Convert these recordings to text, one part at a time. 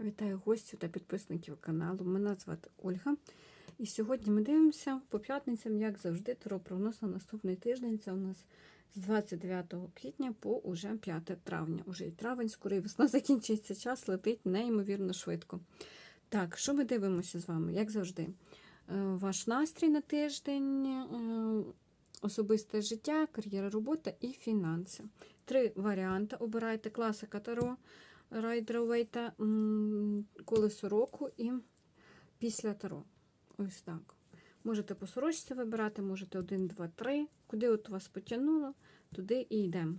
Вітаю гостів та підписників каналу. Мене звати Ольга. І сьогодні ми дивимося по п'ятницям, як завжди, прогноз на наступний тиждень. Це у нас з 29 квітня по уже 5 травня. Уже і травень, скоро і весна закінчиться, час летить неймовірно швидко. Так, що ми дивимося з вами? Як завжди, Е, ваш настрій на тиждень, е, особисте життя, кар'єра, робота і фінанси. Три варіанти. Обирайте класика Таро. Райдера Уейта, колесо року і після таро. Ось так. Можете по сорочці вибирати, можете 1, 2, 3. Куди от вас потягнуло, туди і йдемо.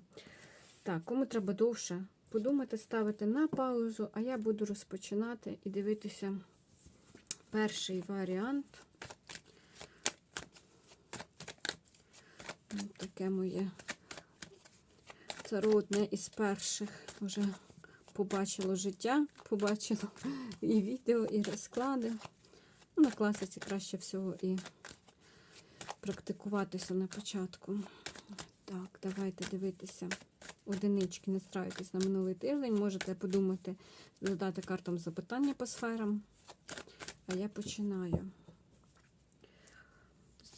Так, кому треба довше подумати, ставити на паузу, а я буду розпочинати і дивитися перший варіант. Ось Таке моє таро одне із перших вже побачило життя, побачило і відео, і розклади. Ну, На класиці краще всього і практикуватися на початку. Так, давайте дивитися. Одинички, настраюйтесь на минулий тиждень. Можете подумати, задати картам запитання по сферам. А я починаю.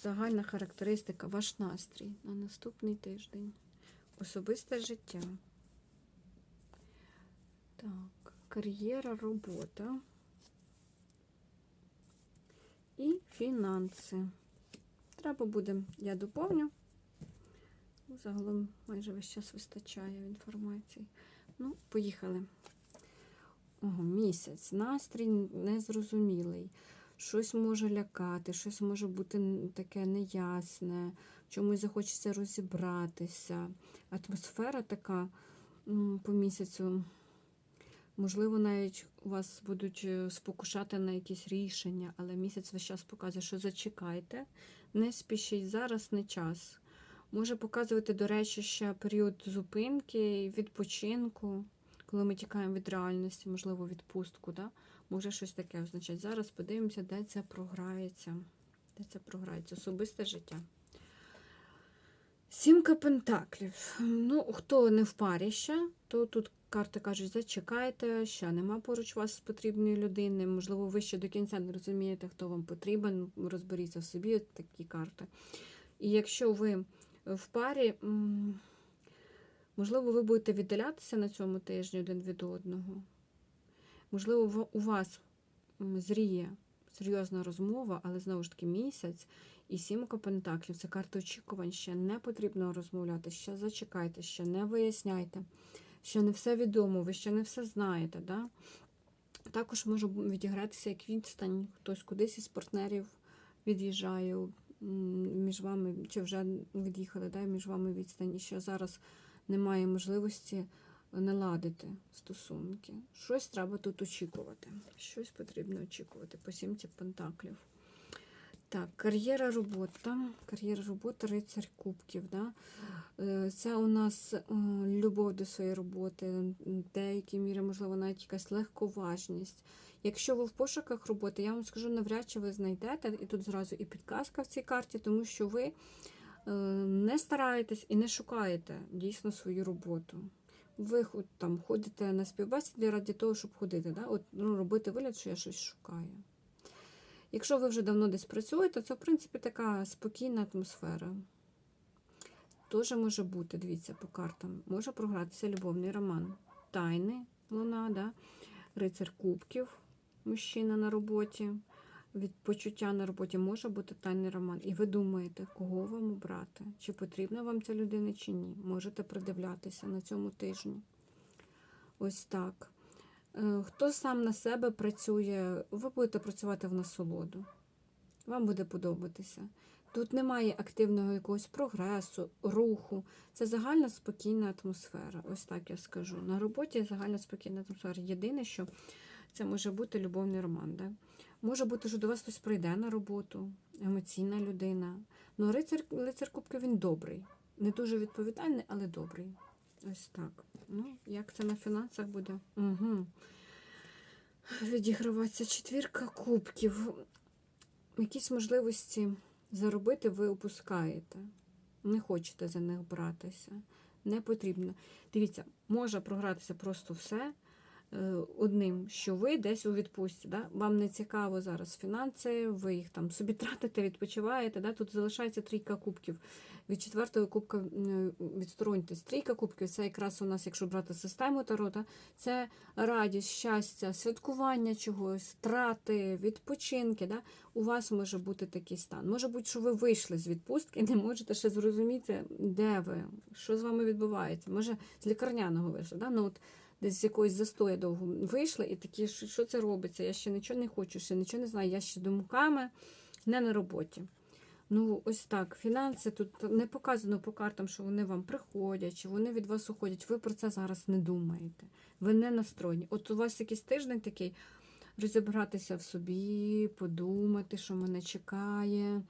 Загальна характеристика, ваш настрій на наступний тиждень. Особисте життя. Так, кар'єра, робота і фінанси. Треба буде, я доповню. Ну, Загалом майже весь час вистачає інформації. Ну, поїхали. Ого, місяць. Настрій незрозумілий. Щось може лякати, щось може бути таке неясне, чомусь захочеться розібратися. Атмосфера така по місяцю. Можливо, навіть вас будуть е, спокушати на якісь рішення, але місяць весь час показує, що зачекайте, не спішіть, зараз не час. Може показувати, до речі, ще період зупинки, відпочинку, коли ми тікаємо від реальності, можливо, відпустку. Да? Може щось таке означати. Зараз подивимося, де це програється. Де це програється? Особисте життя. Сімка пентаклів. Ну, хто не в парі ще, то тут карти кажуть, зачекайте, ще нема поруч вас потрібної людини. Можливо, ви ще до кінця не розумієте, хто вам потрібен. Розберіться в собі такі карти. І якщо ви в парі, можливо, ви будете віддалятися на цьому тижні один від одного. Можливо, у вас зріє серйозна розмова, але знову ж таки місяць. І сімка пентаклів це карта очікувань. Ще не потрібно розмовляти, ще зачекайте, ще не виясняйте, ще не все відомо, ви ще не все знаєте. Да? Також може відігратися як відстань, хтось кудись із партнерів від'їжджає між вами, чи вже від'їхали, да, між вами відстань, і ще зараз немає можливості наладити стосунки. Щось треба тут очікувати. Щось потрібно очікувати по сімці пентаклів. Так, кар'єра робота. Кар'єра робота, рицарь кубків. Да? Е, це у нас е, любов до своєї роботи, в деякій мірі, можливо, навіть якась легковажність. Якщо ви в пошуках роботи, я вам скажу, навряд чи ви знайдете, і тут зразу і підказка в цій карті, тому що ви е, не стараєтесь і не шукаєте дійсно свою роботу. Ви там ходите на співбесіді раді того, щоб ходити, да? От, ну, робити вигляд, що я щось шукаю. Якщо ви вже давно десь працюєте, це, в принципі, така спокійна атмосфера. Теж може бути, дивіться, по картам. Може програтися любовний роман. Тайни, луна, да? рицар кубків, мужчина на роботі. Від почуття на роботі може бути тайний роман. І ви думаєте, кого вам обрати? Чи потрібна вам ця людина, чи ні. Можете придивлятися на цьому тижні. Ось так. Е, хто сам на себе працює, ви будете працювати в насолоду. Вам буде подобатися. Тут немає активного якогось прогресу, руху. Це загальна спокійна атмосфера. Ось так я скажу. На роботі загальна спокійна атмосфера. Єдине, що це може бути любовний роман. Да? Може бути, що до вас хтось прийде на роботу, емоційна людина. Ну, рицар, лицар Кубки він добрий. Не дуже відповідальний, але добрий. Ось так. Ну, як це на фінансах буде? Угу. Відіграватися четвірка кубків. Якісь можливості заробити ви опускаєте. Не хочете за них братися. Не потрібно. Дивіться, може програтися просто все. Е, одним, що ви десь у відпустці. Да? Вам не цікаво зараз фінанси, ви їх там собі тратите, відпочиваєте. Да? Тут залишається трійка кубків. Від четвертої кубка відстороньтесь. Трійка кубків це якраз у нас, якщо брати систему тарота, це радість, щастя, святкування чогось, трати, відпочинки. Да? У вас може бути такий стан. Може бути, що ви вийшли з відпустки не можете ще зрозуміти, де ви, що з вами відбувається. Може, з лікарняного вийшли. Да? Ну, от десь з якоїсь застою довго вийшли, і такі, що це робиться? Я ще нічого не хочу, ще нічого не знаю, я ще думками не на роботі. Ну, ось так. Фінанси тут не показано по картам, що вони вам приходять, чи вони від вас уходять. Ви про це зараз не думаєте. Ви не настроєні. От у вас якийсь тиждень такий розібратися в собі, подумати, що мене чекає,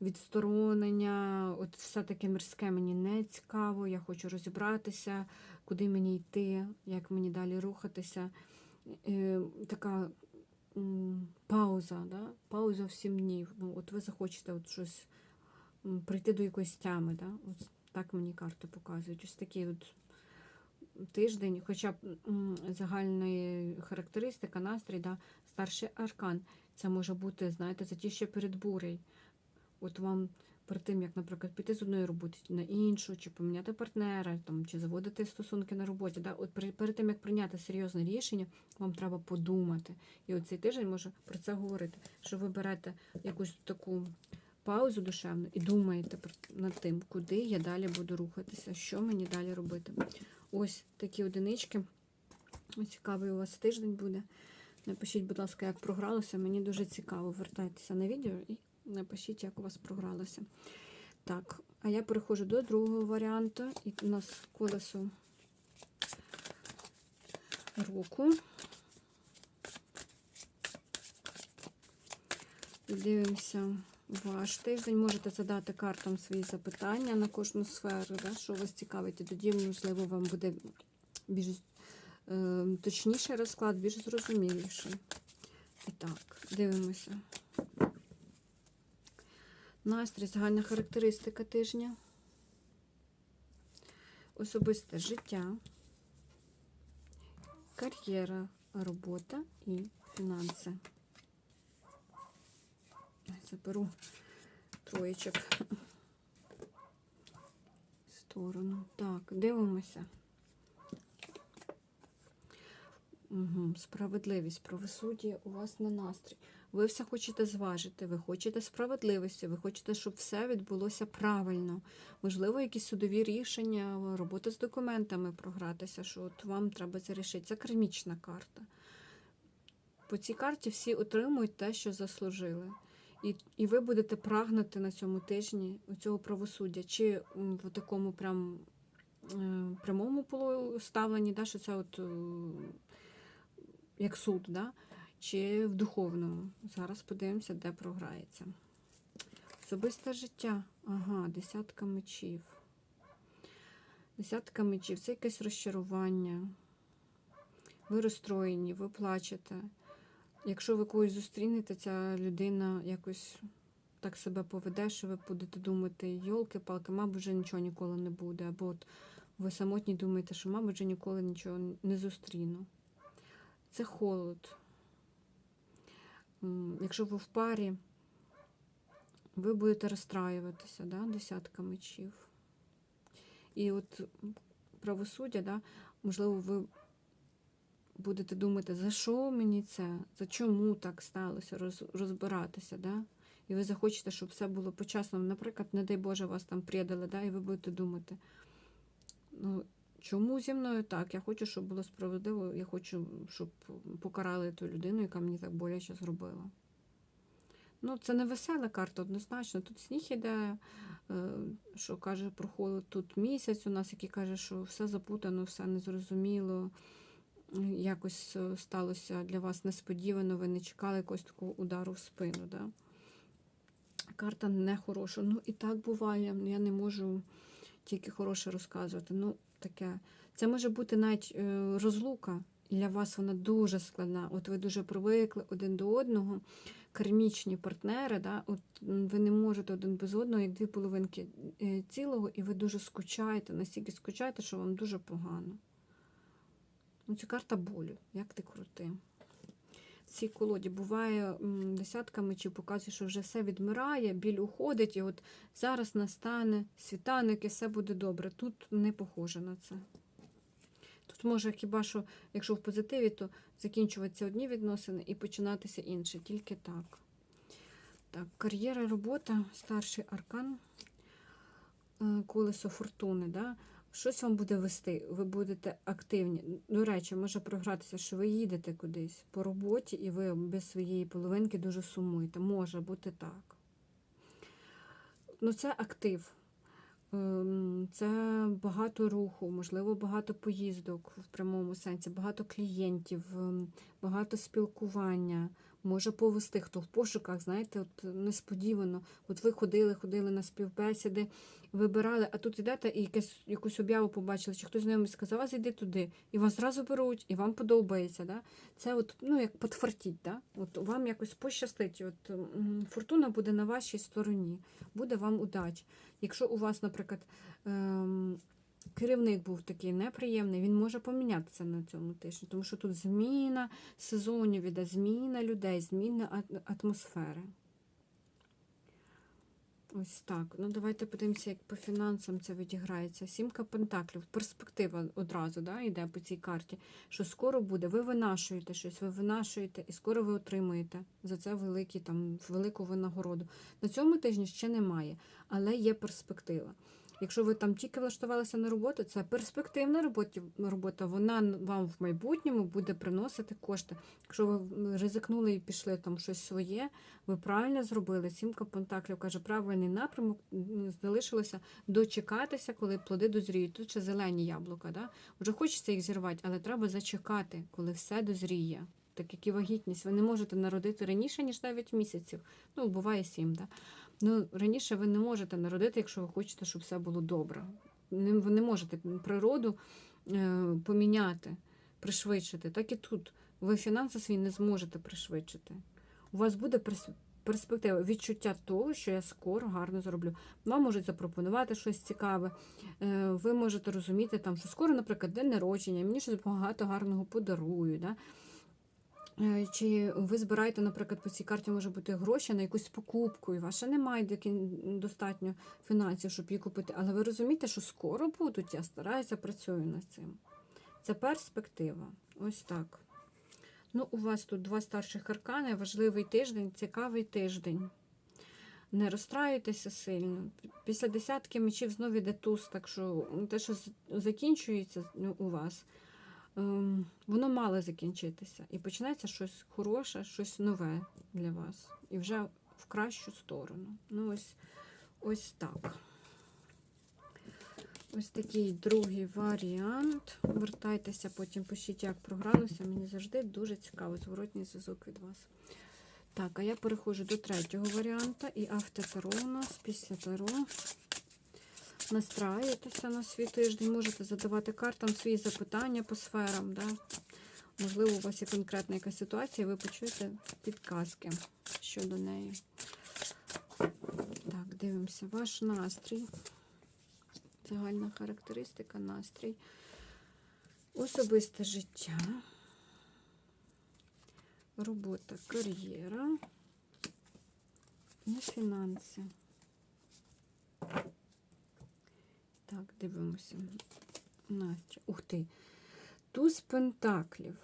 відсторонення. От все таке мирське мені не цікаво. Я хочу розібратися, куди мені йти, як мені далі рухатися. Е, така пауза, да? пауза в сім днів. Ну, от ви захочете от щось прийти до якоїсь тями. Да? От так мені карти показують. Ось такий от тиждень, хоча б загальна характеристика, настрій, да? старший аркан. Це може бути, знаєте, затіще перед бурею. От вам перед тим, як, наприклад, піти з одної роботи на іншу, чи поміняти партнера, там, чи заводити стосунки на роботі. Да? От перед, тим, як прийняти серйозне рішення, вам треба подумати. І от цей тиждень може про це говорити, що ви берете якусь таку паузу душевну і думаєте над тим, куди я далі буду рухатися, що мені далі робити. Ось такі одинички. Цікавий у вас тиждень буде. Напишіть, будь ласка, як програлося. Мені дуже цікаво. Вертайтеся на відео і напишіть, як у вас програлося. Так, а я переходжу до другого варіанту. І у нас колесо року. Дивимося ваш тиждень. Можете задати картам свої запитання на кожну сферу, да, що вас цікавить. І тоді, можливо, вам буде більш е, точніший розклад, більш зрозуміліший. І так, дивимося. Настрій, загальна характеристика тижня. Особисте життя, кар'єра, робота і фінанси. Заберу троєчок в сторону. Так, дивимося. Угу. Справедливість, правосуддя у вас на настрій. Ви все хочете зважити, ви хочете справедливості, ви хочете, щоб все відбулося правильно. Можливо, якісь судові рішення, робота з документами програтися, що от вам треба це рішити. Це кармічна карта. По цій карті всі отримують те, що заслужили. І, і ви будете прагнути на цьому тижні цього правосуддя, чи в такому прям е, прямому ставленні, да, що це от е, як суд, да? Чи в духовному. Зараз подивимося, де програється. Особисте життя. Ага, десятка мечів. Десятка мечів це якесь розчарування. Ви розстроєні, ви плачете. Якщо ви когось зустрінете, ця людина якось так себе поведе, що ви будете думати, йолки-палки, мабуть, вже нічого ніколи не буде. Або от ви самотні думаєте, що, мабуть, вже ніколи нічого не зустріну. Це холод. Якщо ви в парі, ви будете розстраюватися, да? десятка мечів. І от правосуддя, да? можливо, ви будете думати, за що мені це, за чому так сталося, роз, розбиратися. Да? І ви захочете, щоб все було по-чесному. Наприклад, не дай Боже, вас там предали, да? і ви будете думати, ну, чому зі мною так? Я хочу, щоб було справедливо, я хочу, щоб покарали ту людину, яка мені так боляче зробила. Ну, це не весела карта, однозначно. Тут сніг іде, е, що каже про холод. Тут місяць у нас, який каже, що все запутано, все незрозуміло. Якось е, сталося для вас несподівано, ви не чекали якогось такого удару в спину. Да? Карта не хороша. Ну і так буває. Я не можу тільки хороше розказувати. Ну, таке. Це може бути навіть розлука. розлука. Для вас вона дуже складна. От ви дуже привикли один до одного, кармічні партнери, да? От ви не можете один без одного, як дві половинки е, цілого, і ви дуже скучаєте, настільки скучаєте, що вам дуже погано. Ну, це карта болю, як ти крути. Цій колоді буває м, десятка мечів, показує, що вже все відмирає, біль уходить, і от зараз настане світанок і все буде добре. Тут не похоже на це. Тут може хіба що, якщо в позитиві, то закінчуватися одні відносини і починатися інші. Тільки так. Так, кар'єра, робота, старший аркан, е, колесо фортуни. Да? Щось вам буде вести, ви будете активні. До речі, може програтися, що ви їдете кудись по роботі, і ви без своєї половинки дуже сумуєте. Може бути так. Ну, це актив. Ем, Це багато руху, можливо, багато поїздок в прямому сенсі, багато клієнтів, ем, багато спілкування. Може повести, хто в пошуках, знаєте, от несподівано. От ви ходили, ходили на співбесіди, вибирали, а тут йдете і якесь, якусь об'яву побачили, чи хтось знайомий сказав, а зайди туди, і вас зразу беруть, і вам подобається. Да? Це от, ну, як подфартіть, да? от вам якось пощастить. От, фортуна буде на вашій стороні, буде вам удача. Якщо у вас, наприклад, ем, керівник був такий неприємний, він може помінятися на цьому тижні, тому що тут зміна сезонів іде, зміна людей, зміна атмосфери. Ось так. Ну, давайте подивимося, як по фінансам це відіграється. Сімка пентаклів. Перспектива одразу да, йде по цій карті, що скоро буде. Ви винашуєте щось, ви винашуєте, і скоро ви отримуєте за це великі, там, велику винагороду. На цьому тижні ще немає, але є перспектива. Якщо ви там тільки влаштувалися на роботу, це перспективна робота, вона вам в майбутньому буде приносити кошти. Якщо ви ризикнули і пішли там щось своє, ви правильно зробили. Сімка Пентаклів каже, правильний напрямок залишилося дочекатися, коли плоди дозріють. Тут ще зелені яблука. Да? Вже хочеться їх зірвати, але треба зачекати, коли все дозріє. Так як і вагітність, ви не можете народити раніше, ніж 9 місяців. Ну, буває 7, да? Ну, раніше ви не можете народити, якщо ви хочете, щоб все було добре. Ви не можете природу е, поміняти, пришвидшити. Так і тут. Ви фінанси свої не зможете пришвидшити. У вас буде перс- перспектива, відчуття того, що я скоро гарно зроблю. Вам можуть запропонувати щось цікаве. Е, ви можете розуміти, там, що скоро, наприклад, день народження, мені щось багато гарного подарують. Да? Е, Чи ви збираєте, наприклад, по цій карті може бути гроші на якусь покупку, і ваша немає достатньо фінансів, щоб її купити. Але ви розумієте, що скоро будуть, я стараюся, працюю над цим. Це перспектива. Ось так. Ну, у вас тут два старших аркани, важливий тиждень, цікавий тиждень. Не розстраюйтеся сильно. Після десятки мечів знову йде туз, так що те, що закінчується ну, у вас, воно мало закінчитися. І починається щось хороше, щось нове для вас. І вже в кращу сторону. Ну, ось, ось так. Ось такий другий варіант. Вертайтеся, потім пишіть, як програлося. Мені завжди дуже цікаво зворотній зв'язок від вас. Так, а я переходжу до третього варіанта. І автотаро у нас після таро. Настраюєтеся на свій тиждень, можете задавати картам свої запитання по сферам. Да? Можливо, у вас є конкретна якась ситуація, і ви почуєте підказки щодо неї. Так, дивимося. Ваш настрій. Загальна характеристика, настрій. Особисте життя. Робота, кар'єра і фінанси. Так, дивимося. Настрій. Ух ти. Туз пентаклів.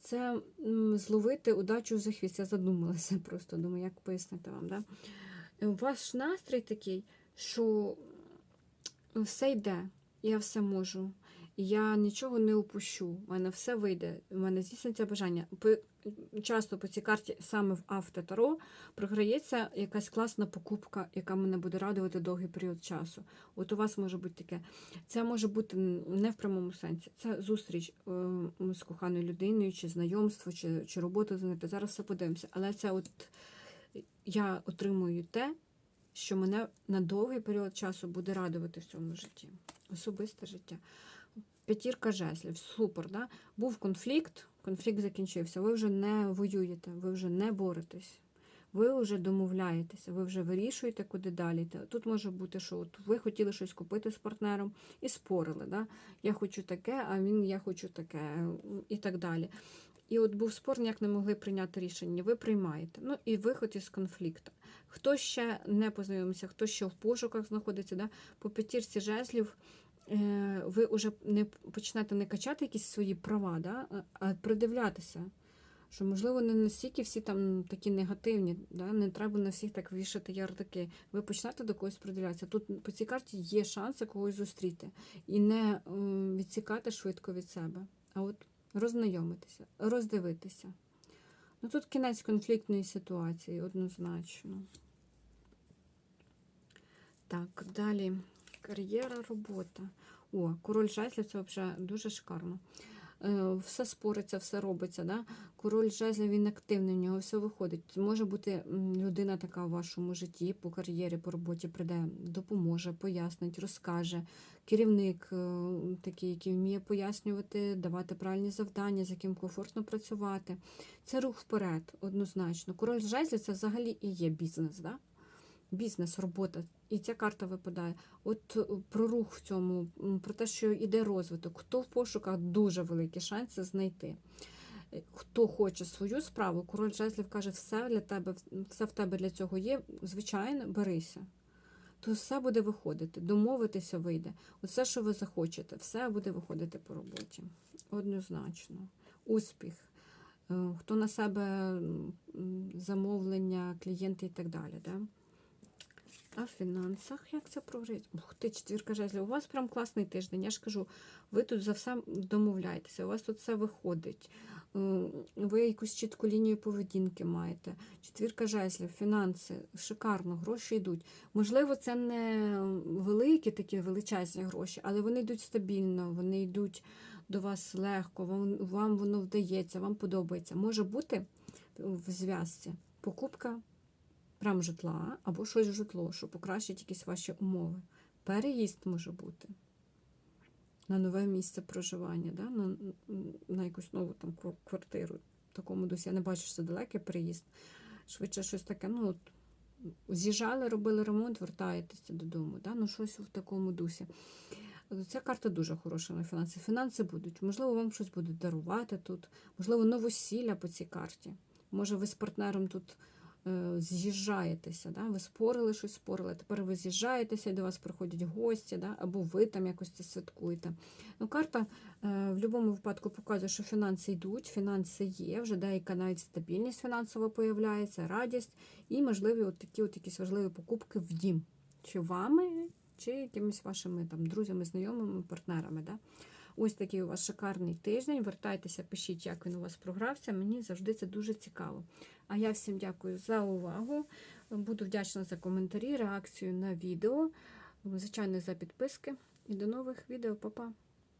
Це зловити удачу за хвіст. Я задумалася просто, думаю, як пояснити вам. Да? Ваш настрій такий, що все йде, я все можу. Я нічого не упущу, у мене все вийде, у мене здійсниться бажання. Часто по цій карті саме в автотаро програється якась класна покупка, яка мене буде радувати довгий період часу. От у вас може бути таке. Це може бути не в прямому сенсі. Це зустріч е, з коханою людиною, чи знайомство, чи, чи робота знайти. Зараз все подивимося. Але це от я отримую те, що мене на довгий період часу буде радувати в цьому житті. Особисте життя. П'ятірка жезлів, супер. Да? Був конфлікт, конфлікт закінчився. Ви вже не воюєте, ви вже не боретесь. ви вже домовляєтеся, ви вже вирішуєте, куди далі. Тут може бути, що от ви хотіли щось купити з партнером і спорили. Да? Я хочу таке, а він я хочу таке, і так далі. І от був спор, ніяк не могли прийняти рішення. Ви приймаєте. Ну і виход із конфлікту. Хто ще не познайомився, хто ще в пошуках знаходиться, да? по п'ятірці жезлів ви вже не почнете не качати якісь свої права, да? а- а придивлятися. Що, можливо, не настільки всі там такі негативні, да? не треба на всіх так вішати ярдики. Ви почнете до когось придивлятися. Тут по цій карті є шанси когось зустріти і не е, відсікати швидко від себе, а от роззнайомитися, роздивитися. Ну тут кінець конфліктної ситуації, однозначно. Так, далі кар'єра, робота. О, король жезлів це взагалі дуже шикарно. Е, Все спориться, все робиться. Да? Король жезлів він активний, в нього все виходить. Може бути людина така в вашому житті, по кар'єрі, по роботі прийде, допоможе, пояснить, розкаже. Керівник е, такий, який вміє пояснювати, давати правильні завдання, з яким комфортно працювати. Це рух вперед, однозначно. Король жезлів це взагалі і є бізнес. Да? Бізнес, робота. І ця карта випадає. От е, про рух в цьому, про те, що йде розвиток. Хто в пошуках дуже великі шанси знайти. Е, Хто хоче свою справу, король жезлів каже, все для тебе, все в тебе для цього є. Звичайно, берися. То все буде виходити, домовитися вийде. Все, що ви захочете, все буде виходити по роботі. Однозначно. Успіх. Е, Хто на себе замовлення, клієнти і так далі. Да? А в фінансах як це програється? Ух ти, четвірка жезлів. У вас прям класний тиждень. Я ж кажу, ви тут за все домовляєтеся, у вас тут все виходить. Е, Ви якусь чітку лінію поведінки маєте. Четвірка жезлів, фінанси, шикарно, гроші йдуть. Можливо, це не великі такі величезні гроші, але вони йдуть стабільно, вони йдуть до вас легко, вам, вам воно вдається, вам подобається. Може бути в зв'язці покупка прям житла або щось в житло, що покращить якісь ваші умови. Переїзд може бути на нове місце проживання, да? на, на якусь нову там квартиру. Такому дусі. Я не бачу, що це далекий переїзд. Швидше щось таке, ну, от, з'їжджали, робили ремонт, вертаєтеся додому. Да? Ну, щось в такому дусі. Ця карта дуже хороша на фінанси. Фінанси будуть. Можливо, вам щось будуть дарувати тут, можливо, новосілля по цій карті. Може, ви з партнером тут з'їжджаєтеся, да? ви спорили щось, спорили. Тепер ви з'їжджаєтеся, до вас приходять гості, да? або ви там якось це святкуєте. Ну, карта е, в будь-якому випадку показує, що фінанси йдуть, фінанси є, вже деяка навіть стабільність фінансова появляється, радість і, можливі, от такі от якісь важливі покупки в дім. Чи вами, чи якимись вашими там друзями, знайомими, партнерами. Да? Ось такий у вас шикарний тиждень. Вертайтеся, пишіть, як він у вас програвся. Мені завжди це дуже цікаво. А я всім дякую за увагу. Буду вдячна за коментарі, реакцію на відео. Звичайно, за підписки. І до нових відео, Па-па!